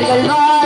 கலைஞர்கள்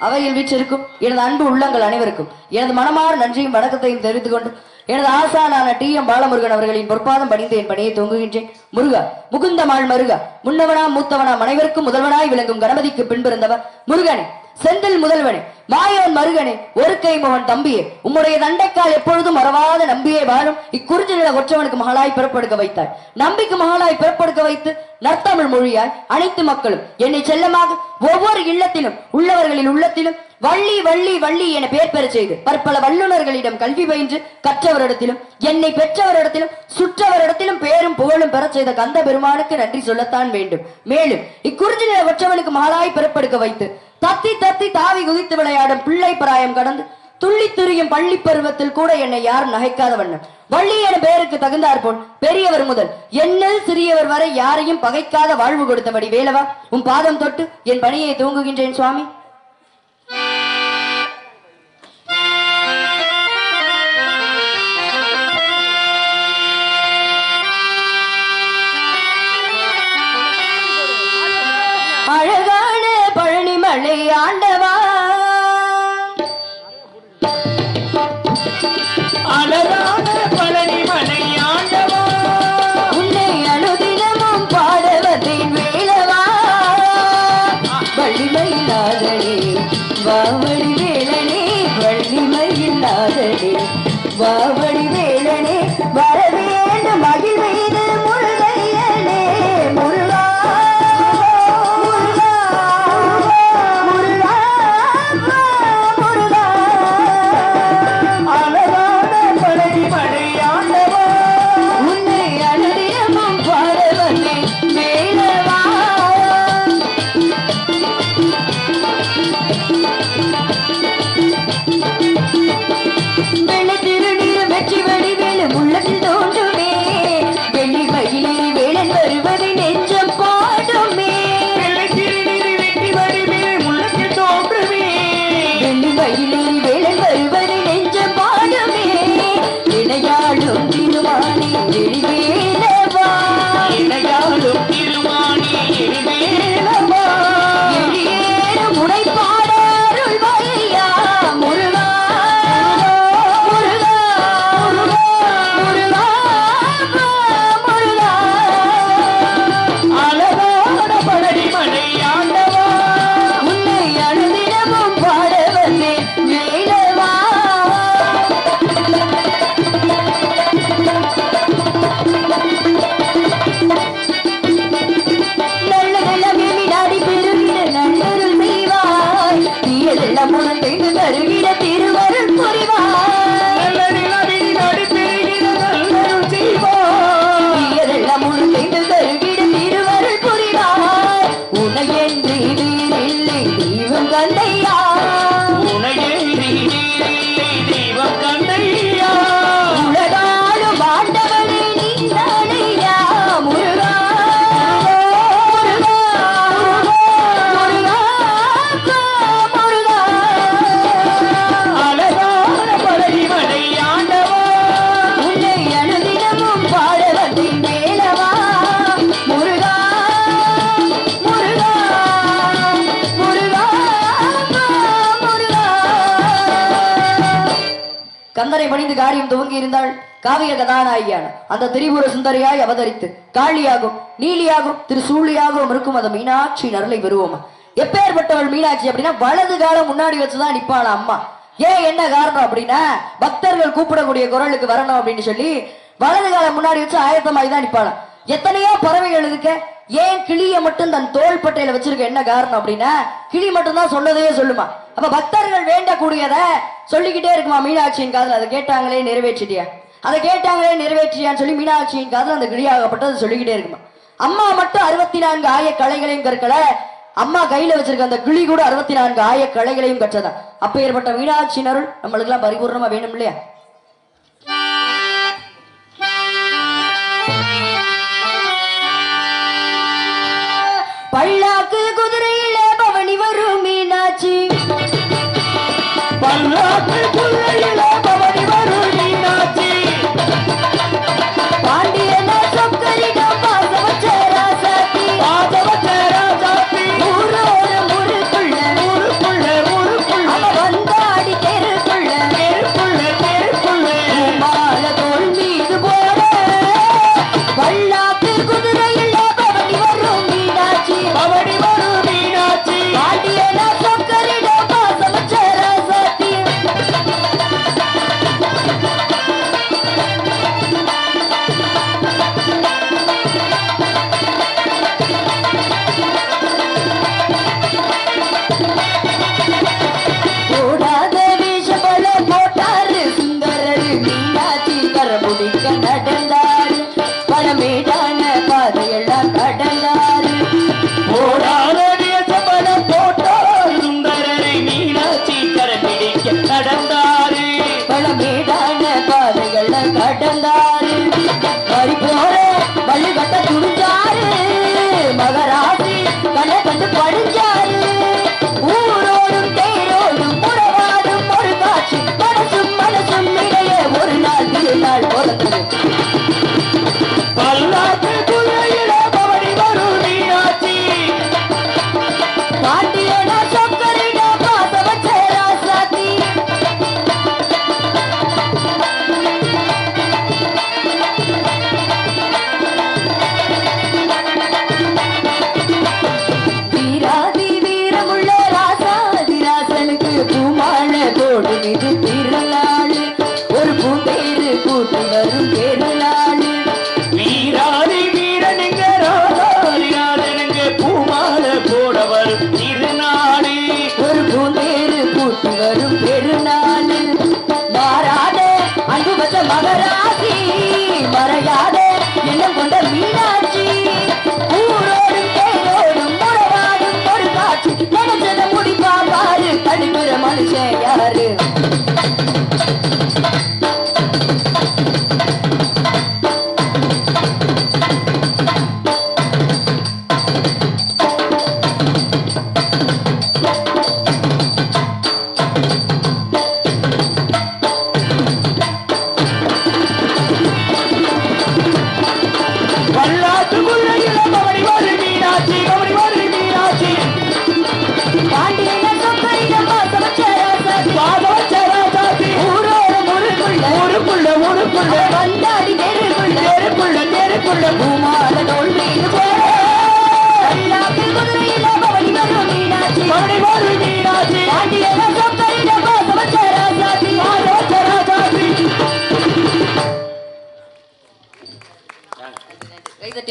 அவையில் வீற்றிருக்கும் எனது அன்பு உள்ளங்கள் அனைவருக்கும். எனது மனமார் நன்றியும் வணக்கத்தையும் தெரிந்து கொண்டு எனது ஆசானான டி. எம். பாலமுருகன் அவர்களின் பொற்பாதம் பணிந்து என் பணியை தொங்குகின்றேன் முருகா முகுந்தமாள் மருகா முன்னவனா மூத்தவனா அனைவருக்கும் முதல்வனாய் விளங்கும் கணபதிக்கு பின்பிருந்தவர் முருகனே. செந்தில் முதல்வனே மாயோன் மருகனே ஒரு கை மகன் தம்பியே உம்முடைய தண்டைக்கால் எப்பொழுதும் மறவாத நம்பியே வாழும் இக்குறிஞ்சி நில ஒற்றவனுக்கு மகளாய் பிறப்படுக்க வைத்தாய். நம்பிக்கு மகளாய் பிறப்படுக்க வைத்து நற்தமிழ் மொழியாய் அனைத்து மக்களும் என்னை செல்லமாக ஒவ்வொரு இல்லத்திலும் உள்ளவர்களின் உள்ளத்திலும் வள்ளி வள்ளி வள்ளி என பெயர் பெற செய்து பற்பல வல்லுநர்களிடம் கல்வி பயின்று கற்றவரிடத்திலும் என்னை பெற்றவரிடத்திலும் சுற்றவரிடத்திலும் பேரும் புகழும் பெறச் செய்த கந்த பெருமானுக்கு நன்றி சொல்லத்தான் வேண்டும். மேலும் இக்குறிஞ்சி நில ஒற்றவனுக்கு மகளாய் பிறப்படுக்க வைத்து தத்தி தத்தி தாவி குதித்து விளையாடும் பிள்ளை பிராயம் கடந்து துள்ளி திரியும் பள்ளி பருவத்தில் கூட என்னை யாரும் நகைக்காத வண்ணம்? வள்ளி என பெயருக்கு தகுந்தார் போல் பெரியவர் முதல். என்ன சிறியவர் வரை யாரையும் பகைக்காத வாழ்வு கொடுத்தபடி வேலவா? உன் பாதம் தொட்டு என் பணியை தூங்குகின்றேன் சுவாமி. வள்ளிமயிலாதனே பணிந்து காரியம் துவங்கி இருந்தால் காவிய கதாநாயகியான அந்த திரிபுர சுந்தரியாய் அவதரித்து காளியாகும் நீலியாகும் திருசூழியாகவும் இருக்கும் அந்த மீனாட்சி நரலை பெறுவோமா? எப்பேற்பட்டவள் மீனாட்சி அப்படின்னா வலது காலம் முன்னாடி வச்சுதான் நிப்பாள அம்மா. ஏன் என்ன காரணம் அப்படின்னா பக்தர்கள் கூப்பிடக்கூடிய குரலுக்கு வரணும் அப்படின்னு சொல்லி வலது காலம் முன்னாடி வச்சு ஆயத்தமாகி தான் நிப்பாளாம் எத்தனையோ பறவைகள் இருக்க. ஏன் கிளிய மட்டும் தன் தோல் பட்டையில வச்சிருக்க? என்ன காரணம் அப்படின்னா கிளி மட்டும் தான் சொன்னதையே சொல்லுமா. அப்ப பக்தர்கள் வேண்டக்கூடியத சொல்லிக்கிட்டே இருக்குமா மீனாட்சியின் காதல்? அதை கேட்டாங்களே நிறைவேற்றிட்டியா? அதை கேட்டாங்களே நிறைவேற்றியான்னு சொல்லி மீனாட்சியின் காதல் அந்த கிளியாகப்பட்டது சொல்லிக்கிட்டே இருக்குமா? அம்மா மட்டும் அறுபத்தி நான்கு ஆய கலைகளையும் கற்கல. அம்மா கையில வச்சிருக்க அந்த கிளி கூட அறுபத்தி நான்கு ஆய கலைகளையும் கற்றதா? அப்ப ஏற்பட்ட மீனாட்சியினருள் நம்மளுக்கு எல்லாம் பரிபூர்ணமா வேணும் இல்லையா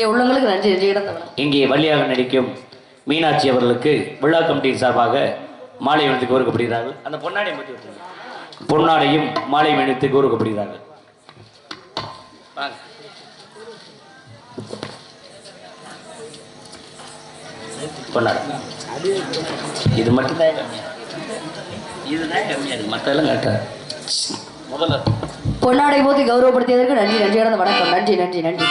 உள்ளங்களுக்கு நன்றி இடந்தவன இங்கே வள்ளியாக நடிக்கும் மீனாட்சி அவர்களுக்கு விழா கமிட்டியின் சார்பாக மாலை அணிவித்து கோருக்கப்படுகிறார்கள். அந்த பொன்னாடை விட்டுருங்க. பொன்னாடையும் மாலை அணிவித்து கோருக்கப்படுகிறார்கள். பொன்னாடை. இது மட்டும்தான் இதுதான் மற்றெல்லாம் முதல்ல. பொன்னாடை போது கௌரவப்படுத்தியதற்கு நன்றி நன்றி இடந்த வணக்கம். நன்றி நன்றி நன்றி.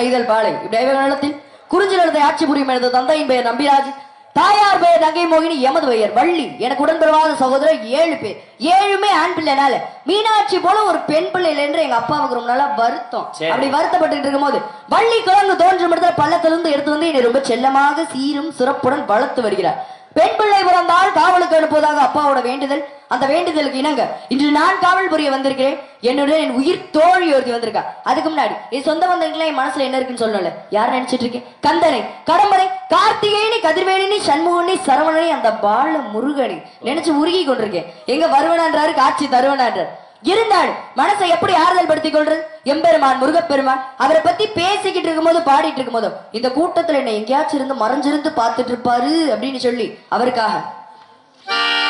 நெய்தல் பாலை. இவ்விடைவ காலத்தில் குறிஞ்சி ஆட்சி புரியும் எனது தந்தையின் பெயர் நம்பிராஜ். தாயார் பெயர் நங்கை மோகினி எமது பெயர் வள்ளி. எனக்கு உடன்பிறவாத சகோதரர் ஏழு பேர். ஏழுமே ஆண் பிள்ளைனால. மீனாட்சி போல ஒரு பெண் பிள்ளை இல்லை என்று எங்க அப்பாவுக்கு ரொம்ப நாளா வருத்தம். அப்படி வருத்தப்பட்டு இருக்கும்போது வள்ளி குழந்தை தோன்றும் இடத்துல பள்ளத்திலிருந்து எடுத்து வந்து என்னை ரொம்ப செல்லமாக சீரும் சிறப்புடன் வளர்த்து வருகிறார். பெண் பிள்ளை பிறந்தால் காவலுக்கு அனுப்புவதாக அப்பாவோட வேண்டுதல் அந்த வேண்டுதலுக்கு இணங்க இன்று நான் காவல் புரிய வந்திருக்கிறேன். என்னுடன் என் உயிர் தோழி ஒருத்தி வந்திருக்கா. அதுக்கு முன்னாடி என் சொந்த பந்தங்களுக்குலாம் என் மனசுல என்ன இருக்குன்னு சொல்லல யார் நினைச்சிட்டு இருக்கேன் கந்தனை கடம்பரை கார்த்திகேயனி கதிர்வேலினி சண்முகனி சரவணனி அந்த பால முருகனி நினைச்சு உருகி கொண்டிருக்கேன். எங்க வருவனான்றாரு காட்சி தருவனான்றார். இருந்தாலும் மனசை எப்படி ஆறுதல் படுத்திக் கொள்றது? எம்பெருமான் முருகப்பெருமான் அவரை பத்தி பேசிக்கிட்டு இருக்கும் போது பாடிட்டு இருக்கும் போதும் இந்த கூட்டத்துல என்ன எங்கேயாச்சும் இருந்து மறைஞ்சிருந்து பார்த்துட்டு இருப்பாரு அப்படின்னு சொல்லி அவருக்காக. Bye.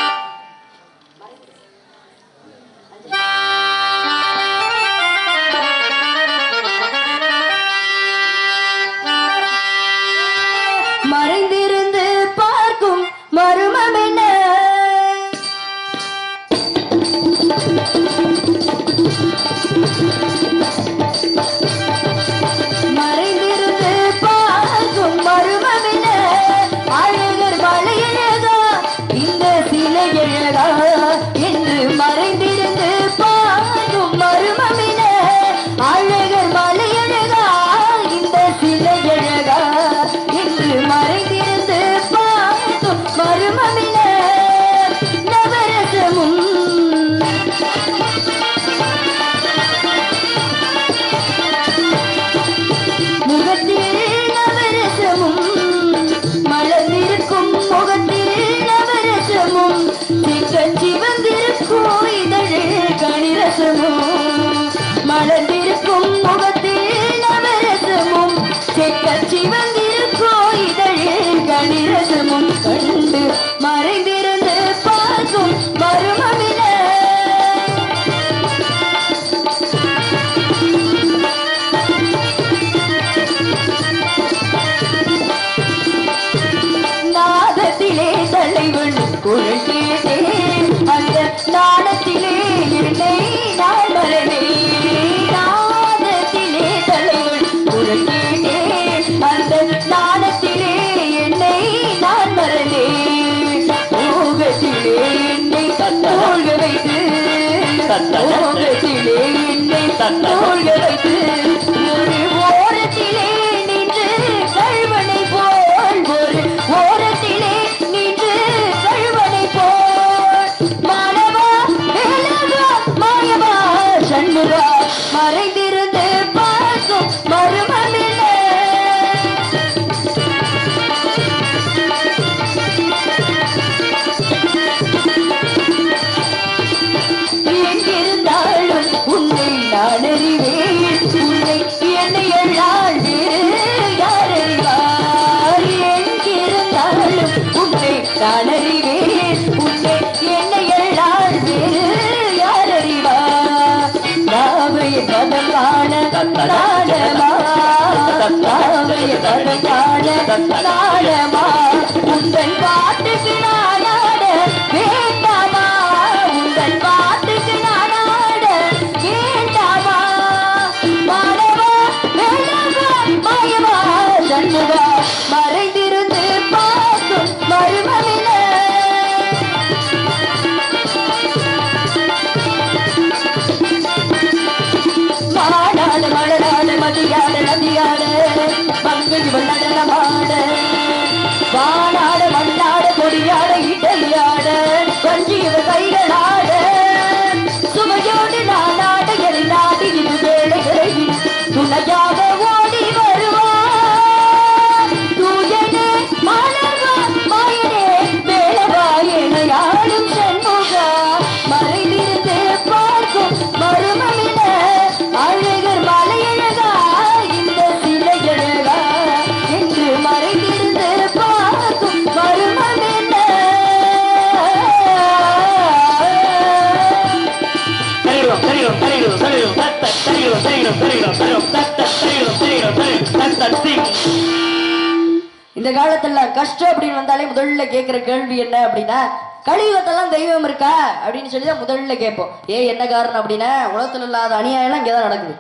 இந்த காலத்துல கஷ்டம் அப்படின்னு வந்தாலே முதல்ல கேட்கிற கேள்வி என்ன அப்படின்னா கலியுகத்தெல்லாம் தெய்வம் இருக்கா? அப்படின்னு சொல்லி தான் முதல்ல கேட்போம். ஏ என்ன காரணம் அப்படின்னா உலகத்துல இல்லாத அநியாயம்லாம் இங்கதான் நடக்குது.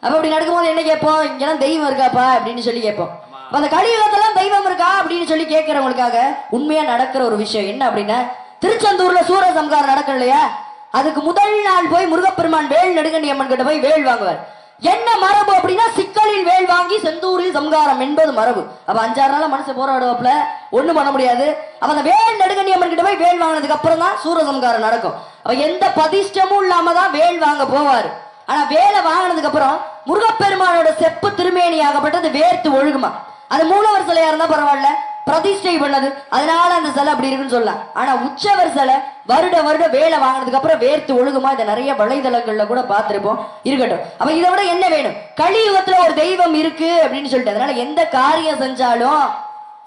அப்ப அப்படி நடக்கும்போது என்ன கேட்போம்? இங்கெல்லாம் தெய்வம் இருக்காப்பா? அப்படின்னு சொல்லி கேட்போம். அந்த கலியுகத்தெல்லாம் தெய்வம் இருக்கா? அப்படின்னு சொல்லி கேட்கிறவங்களுக்காக உண்மையா நடக்கிற ஒரு விஷயம் என்ன அப்படின்னா திருச்செந்தூர்ல சூரசம்காரம் நடக்கும் இல்லையா அதுக்கு முதல் நாள் போய் முருகப்பெருமான் வேல் நெடுங்கண்டி அம்மன் கிட்ட போய் வேல் வாங்குவார். என்ன மரபு அப்படின்னா சிக்கலின் வேல் வாங்கி செந்தூரில் சம்காரம் என்பது மரபு. அப்ப அஞ்சாறு நாள் மனசு போராடுவாப்ல ஒண்ணும் பண்ண முடியாது. அப்ப அந்த வேல் நெடுங்கண்டி அம்மன் கிட்ட போய் வேல் வாங்கினதுக்கு அப்புறம் தான் சூரசம்காரம் நடக்கும். அவ எந்த பதிஷ்டமும் இல்லாம தான் வேல் வாங்க போவாரு. ஆனா வேலை வாங்கினதுக்கு அப்புறம் முருகப்பெருமானோட செப்பு திருமேனி ஆகப்பட்டது வேர்த்து ஒழுகுமா. அது மூலவர் சிலையா இருந்தா பரவாயில்ல. பிரதிஷ்டை பண்ணது. அதனால அந்த சிலை அப்படி இருக்குன்னு சொல்லலாம் ஆனா உற்சவர் சிலை வருட வருட வேலை வாங்கினதுக்கு அப்புறம் வேர்த்து ஒழுகுமா இதை நிறைய வலைதளங்கள்ல கூட பார்த்திருப்போம். இருக்கட்டும். அப்ப இதை விட என்ன வேணும்? கலியுகத்துல ஒரு தெய்வம் இருக்கு அப்படின்னு சொல்லிட்டு. அதனால எந்த காரியம் செஞ்சாலும்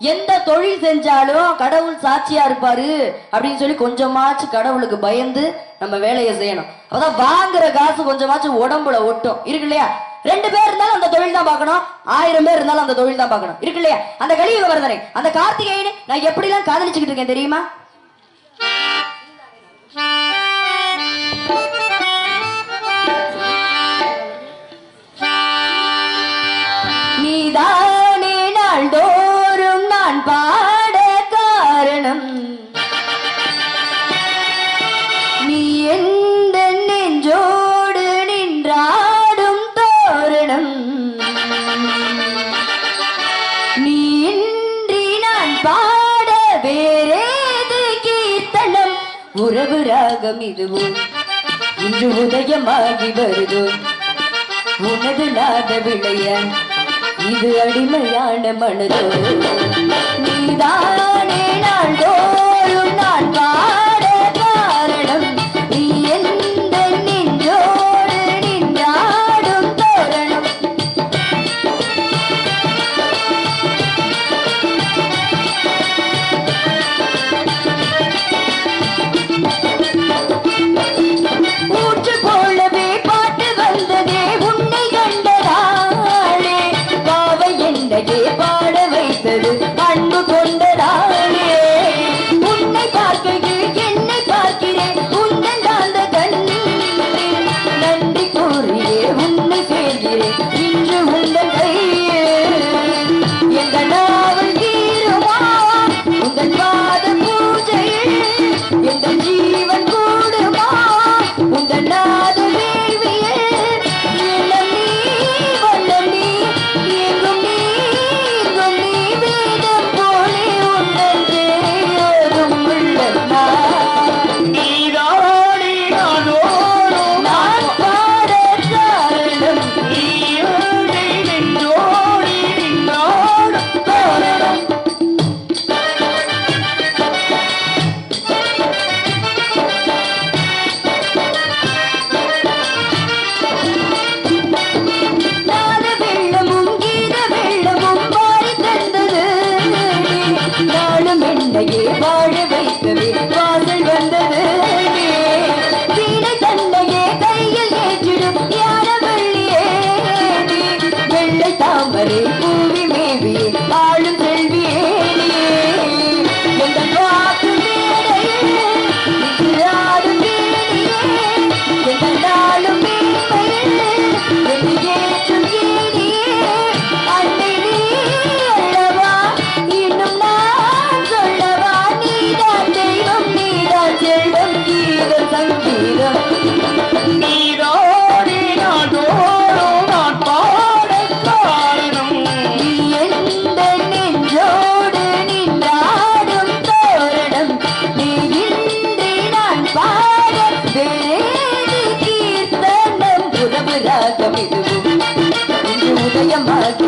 எந்த தொழில் செஞ்சாலும் கடவுள் சாட்சியா இருப்பாரு அப்படின்னு சொல்லி கொஞ்சமாச்சும் கடவுளுக்கு பயந்து நம்ம வேலையை செய்யணும். அப்பதான் வாங்குற காசு கொஞ்சமாச்சும் உடம்புல ஒட்டும். இருக்கு இல்லையா? ரெண்டு பேர் இருந்தாலும் அந்த தொழில் தான் பார்க்கணும். ஆயிரம் பேர் இருந்தாலும் அந்த தொழில் தான் பார்க்கணும். இருக்கு இல்லையா? அந்த கலியுக வரதனை அந்த கார்த்திகேயனை நான் எப்படிலாம் காதலிச்சுக்கிட்டு இருக்கேன் தெரியுமா? உறவு ராகம் இதுவோ இன்று உதயமாகி வருதோ? உனது நாத விளைய இது அடிமையான மனதோ நீதான்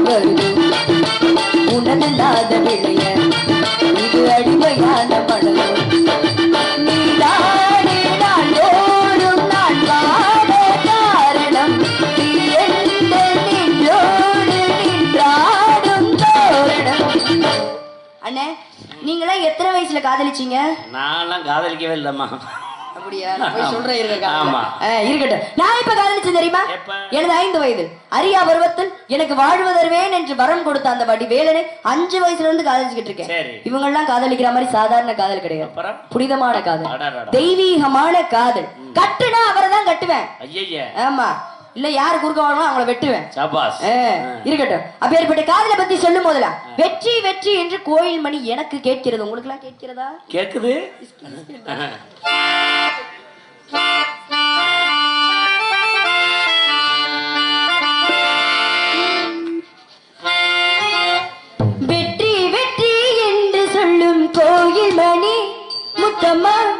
வருது உணவில்லாத விளைய இது அடிமையான மனதோ நீங்களாம் எத்தனை வயசுல காதலிச்சீங்க? நான்லாம் காதலிக்கவே இல்லம்மா. அப்படியா போய் சொல்றேன் தெரியுமா? எனது ஐந்து வயது. அரியா பருவத்தில் எனக்கு வாழ்வதர்வேன் என்று வரம் கொடுத்த அந்த பாட்டி வேலனை அஞ்சு வயசுல இருந்து காதலிச்சுக்கிட்டு இருக்கேன். இவங்க எல்லாம் காதலிக்கிற மாதிரி சாதாரண காதல் கிடையாது. புனிதமான காதல். தெய்வீகமான காதல். கட்டுனா அவரை தான் கட்டுவேன். ஆமா. இல்ல யாரு குறுக்க வரணும் அவங்கள வெட்டுவேன். இருக்கட்டும். அப்பேற்பட்ட காதலை பத்தி சொல்லும் போதுல வெற்றி வெற்றி என்று கோயில் மணி எனக்கு கேட்கிறது. உங்களுக்கு எல்லாம் கேட்கிறதா? கேக்குது. Come on.